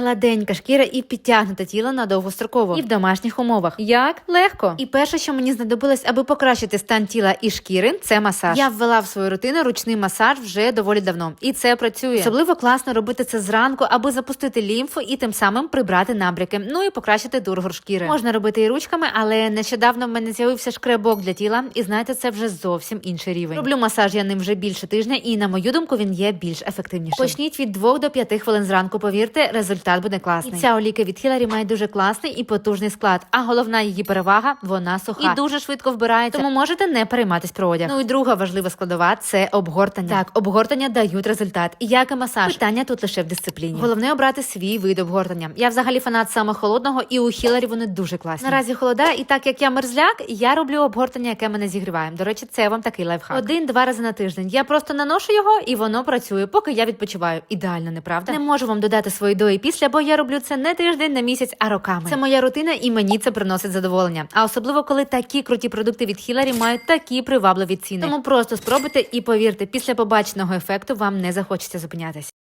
Гладенька шкіра і підтягнуте тіло на довгостроково і в домашніх умовах. Як легко. І перше, що мені знадобилось, аби покращити стан тіла і шкіри, це масаж. Я ввела в свою рутину ручний масаж вже доволі давно, і це працює. Особливо класно робити це зранку, аби запустити лімфу і тим самим прибрати набряки. Ну і покращити тургор шкіри. Можна робити і ручками, але нещодавно в мене з'явився шкребок для тіла, і знаєте, це вже зовсім інший рівень. Роблю масаж я ним вже більше тижня, і на мою думку, він є більш ефективнішим. Почніть від 2 до 5 хвилин зранку. Повірте, результат буде класний. І ця оліка від Хіларі має дуже класний і потужний склад. А головна її перевага вона суха і дуже швидко вбирається. Тому можете не перейматись про одяг. Ну і друга важлива складова це обгортання. Так, обгортання дають результат. Як і масаж. Питання тут лише в дисципліні. Головне обрати свій вид обгортання. Я взагалі фанат саме холодного, і у Хіларі вони дуже класні. Наразі холода, і так як я мерзляк, я роблю обгортання, яке мене зігріває. До речі, це вам такий лайфхак. Один-два рази на тиждень. Я просто наношу його, і воно працює, поки я відпочиваю. Ідеально, неправда? Не можу вам додати свої до і після, бо я роблю це не тиждень, не місяць, а роками. Це моя рутина, і мені це приносить задоволення. А особливо, коли такі круті продукти від Хіларі мають такі привабливі ціни. Тому просто спробуйте і повірте, після побаченого ефекту вам не захочеться зупинятись.